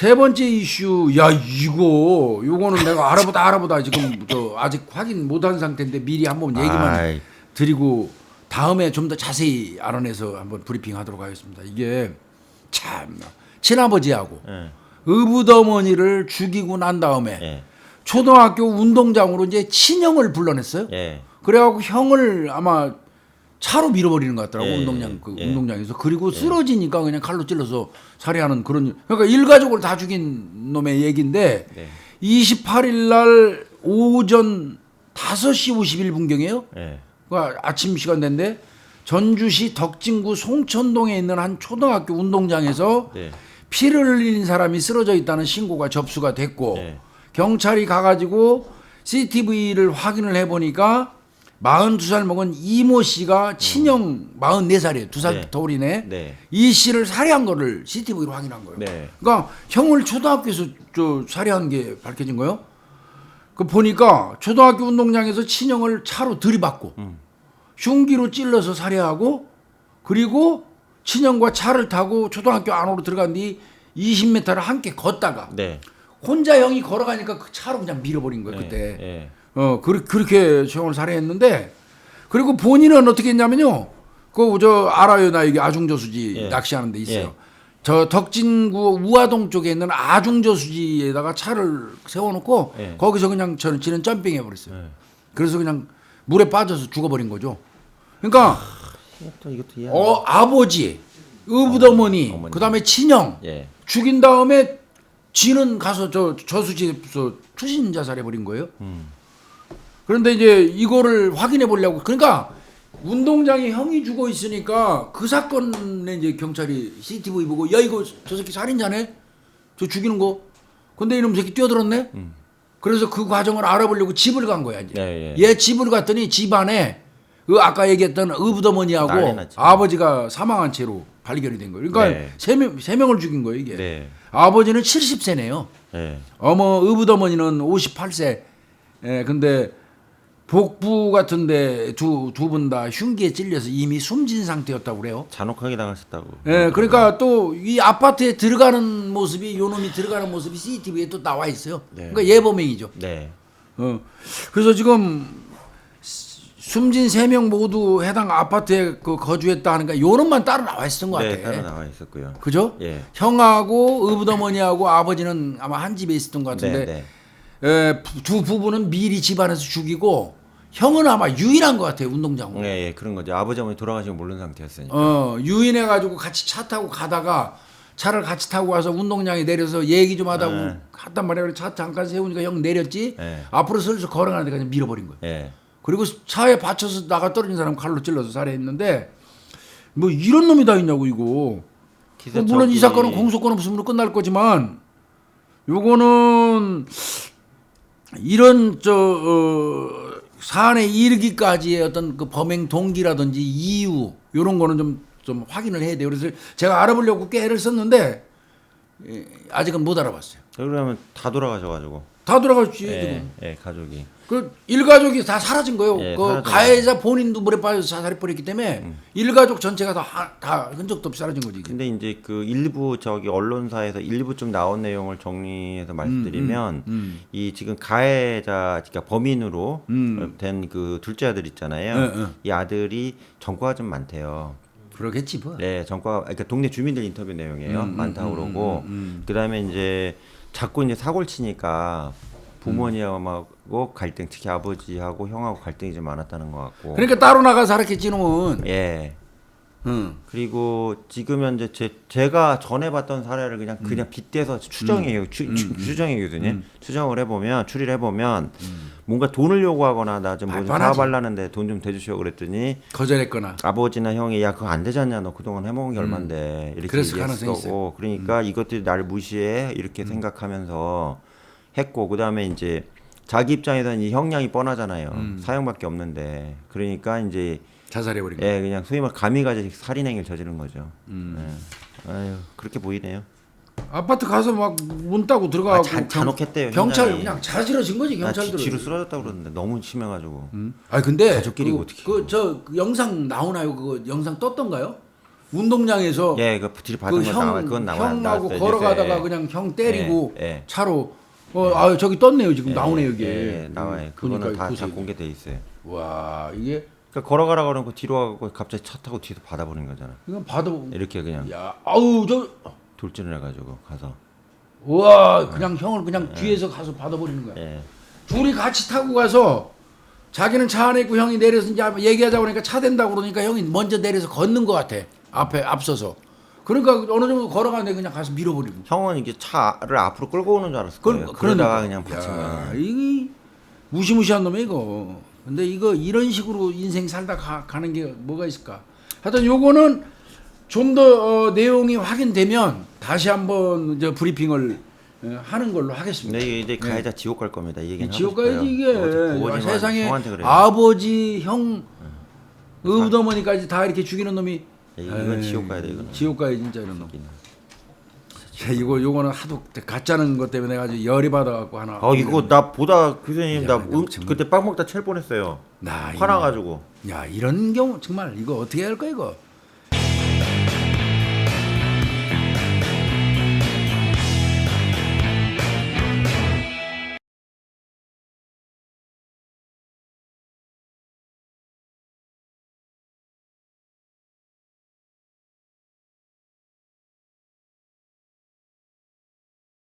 세 번째 이슈, 야 이거 요거는 내가 알아보다 알아보다 지금 저 아직 확인 못한 상태인데 미리 한번 얘기만 아이. 드리고 다음에 좀 더 자세히 알아내서 한번 브리핑하도록 하겠습니다. 이게 참 친아버지하고 예. 의붓어머니를 죽이고 난 다음에 예. 초등학교 운동장으로 이제 친형을 불러냈어요. 예. 그래갖고 형을 아마 차로 밀어버리는 것 같더라고 예, 운동장 그 예. 운동장에서 그리고 쓰러지니까 그냥 칼로 찔러서 살해하는 그런 그러니까 일가족을 다 죽인 놈의 얘기인데 네. 28일 날 오전 5시 51분경이에요. 예. 그러니까 아침 시간대인데 전주시 덕진구 송천동에 있는 한 초등학교 운동장에서 네. 피를 흘린 사람이 쓰러져 있다는 신고가 접수가 됐고 네. 경찰이 가가지고 CCTV를 확인을 해보니까 42살 먹은 이모 씨가 친형 44살이에요. 두 살 네. 더 어리네. 네. 이 씨를 살해한 거를 CCTV로 확인한 거예요. 네. 그러니까 형을 초등학교에서 저 살해한 게 밝혀진 거예요. 그 보니까 초등학교 운동장에서 친형을 차로 들이받고 흉기로 찔러서 살해하고 그리고 친형과 차를 타고 초등학교 안으로 들어간 뒤 20m를 함께 걷다가 네. 혼자 형이 걸어가니까 그 차로 그냥 밀어버린 거예요 그때. 예. 어 그, 그렇게 형을 살해했는데 그리고 본인은 어떻게 했냐면요. 그 저 알아요 나 여기 아중저수지 예. 낚시하는 데 있어요. 예. 저 덕진구 우화동 쪽에 있는 아중저수지에다가 차를 세워놓고 예. 거기서 그냥 저는 지는 점핑 해 버렸어요. 예. 그래서 그냥 물에 빠져서 죽어버린 거죠. 그러니까 이것도 이것도. 어 아버지, 의붓어머니, 어머니. 그다음에 친형 예. 죽인 다음에 지는 가서 저 저수지에서 투신 자살해 버린 거예요. 음. 그런데 이제 이거를 확인해 보려고 그러니까 운동장에 형이 죽어 있으니까 그 사건에 이제 경찰이 CCTV 보고 야 이거 저 새끼 살인자네 저 죽이는 거 근데 이놈 새끼 뛰어들었네 그래서 그 과정을 알아보려고 집을 간 거야 이제 예, 예. 얘 집을 갔더니 집 안에 그 아까 얘기했던 의붓어머니하고. 아버지가 사망한 채로 발견이 된 거예요 그러니까 네. 세명세 명을 죽인 거예요 이게 네. 아버지는 70세네요 예. 어머 의붓어머니는 58세. 예, 근데 복부 같은데 두 두 분 다 흉기에 찔려서 이미 숨진 상태였다고 그래요. 잔혹하게 당하셨다고. 예, 그러니까 또 이 아파트에 들어가는 모습이 요 놈이 들어가는 모습이 CCTV에 또 나와 있어요. 네. 그러니까 예범행이죠. 네. 어. 그래서 지금 숨진 세 명 모두 해당 아파트에 그 거주했다 하니까 요 놈만 따로 나와 있었던 것 같아. 네, 따로 나와 있었고요. 그죠? 예. 형하고 의붓어머니하고 아버지는 아마 한 집에 있었던 것 같은데 네, 에, 부- 두 부부는 미리 집안에서 죽이고 형은 아마 유인한 것 같아요 운동장으로. 예, 예, 그런 거죠. 아버지 어머니 돌아가신 거 모르는 상태였으니까. 어 유인해 가지고 같이 차 타고 가다가 차를 같이 타고 와서 운동장에 내려서 얘기 좀 하다고 네. 했단 말이야. 그래서 차 잠깐 세우니까 형 내렸지. 네. 앞으로 슬슬 걸어가는데 그냥 밀어버린 거예요. 예. 그리고 차에 받쳐서 나가 떨어진 사람 칼로 찔러서 살해했는데 뭐 이런 놈이 다 있냐고 이거. 기사 물론 이 사건은 공소권 없음으로 끝날 거지만 요거는 이런 저 어, 사안에 이르기까지의 어떤 그 범행 동기라든지 이유 요런 거는 좀, 좀 확인을 해야 돼요. 그래서 제가 알아보려고 꽤 애를 썼는데 예, 아직은 못 알아봤어요. 그러면 다 돌아가셔가지고. 다 돌아갔지 예, 지금. 예, 가족이. 그 일가족이 다 사라진 거예요. 예, 그 가해자 본인도 물에 빠져서 자살해 버렸기 때문에 일가족 전체가 다, 다 흔적도 없이 사라진 거지. 이게. 근데 이제 그 일부 저기 언론사에서 일부 좀 나온 내용을 정리해서 말씀드리면 음. 이 지금 가해자 그러니까 범인으로 음. 된그 둘째 아들 있잖아요. 네, 네. 이 아들이 전과가 좀 많대요. 그러겠지 뭐. 네, 전과 그러니까 동네 주민들 인터뷰 내용이에요. 음, 많다고 음, 그러고 음, 음. 그다음에 이제 자꾸 이제 사고를 치니까 부모님하고 갈등, 특히 아버지하고 형하고 갈등이 좀 많았다는 것 같고. 그러니까 따로 나가 살았겠지 놈은. 예. 응. 그리고 지금 현재 제, 제가 전에 봤던 사례를 그냥 음. 그냥 빗대서 추정해요. 추, 추, 교수님. 추정을 해보면 추리를 해보면 뭔가 돈을 요구하거나 나 좀 뭐좀 음. 발판하지. 사업하려는데 돈 좀 대주시오 그랬더니 거절했거나. 아버지나 형이 야 그거 안 되지 않냐 너 그동안 해먹은 게 얼만데 이렇게 음. 그랬을 얘기했을 가능성이 음. 거고 그러니까 이것들이 나를 무시해 이렇게 생각하면서 했고 그다음에 이제 자기 입장에서는 이 형량이 뻔하잖아요 음. 사형밖에 없는데 그러니까 이제 자살해버린 거. 예 그냥 소위 말 감히 가지 살인행위를 저지른 거죠 음. 예. 아유 그렇게 보이네요 아파트 가서 막 문 따고 들어가고 아, 잔- 잔혹했대요, 경찰 현장이. 그냥 자지러진 거지 나 경찰들. 뒤로 쓰러졌다고 그러는데 너무 심해가지고 아 근데 가족끼리 그, 어떻게 그저 그 영상 나오나요? 그거 영상 떴던가요? 운동장에서 예, 그 뒤로 받은 그거 나와 형, 그건 나와 형하고. 걸어가다가 예. 그냥 형 때리고 예, 예. 차로 어, 아 저기 떴네요 지금 예, 나오네 예, 여기 예, 나와요. 그거는 그러니까 다, 다 보세요. 공개돼 있어요. 와 이게 그러니까 걸어가라 그러고 뒤로 가고 갑자기 차 타고 뒤에서 받아버린 거잖아. 이건 봐도 이렇게 그냥 야 아우 저 돌진을 해가지고 가서. 와 그냥 형을 그냥 뒤에서 가서 받아버리는 거야. 예. 둘이 같이 타고 가서 자기는 차 안에 있고 형이 내려서 이제 얘기하자 보니까 차 된다고 그러니까 형이 먼저 내려서 걷는 것 같아 앞에 앞서서 그러니까 어느 정도 걸어가는데 그냥 가서 밀어버리고 형은 이게 차를 앞으로 끌고 오는 줄 알았을 거예요. 그러- 그러다가 그러니까. 그냥 받친 야, 거야. 이게 무시무시한 놈이 이거. 근데 이거 이런 식으로 인생 살다 가, 가는 게 뭐가 있을까? 하여튼 요거는 좀더 어, 내용이 확인되면 다시 한번 이제 브리핑을 어, 하는 걸로 하겠습니다. 근데 이제 가해자 지옥 갈 겁니다. 이 얘기는 지옥. 가야지 이게 부모님한테 세상에. 아버지 형 의부어머니까지 다 이렇게 죽이는 놈이 예, 이건 에이, 지옥 가야 돼 이거는. 지옥 가야 진짜 이런 놈. 야, 이거 요거는 하도 가짜는 것 때문에 내가 아주 열이 받아갖고 하나. 아 이거 나 보다 교수님 야, 나 음, 정말- 그때 빵 먹다 칠 뻔했어요. 나 화나가지고. 야 이런 경우 정말 이거 어떻게 할 거야 이거?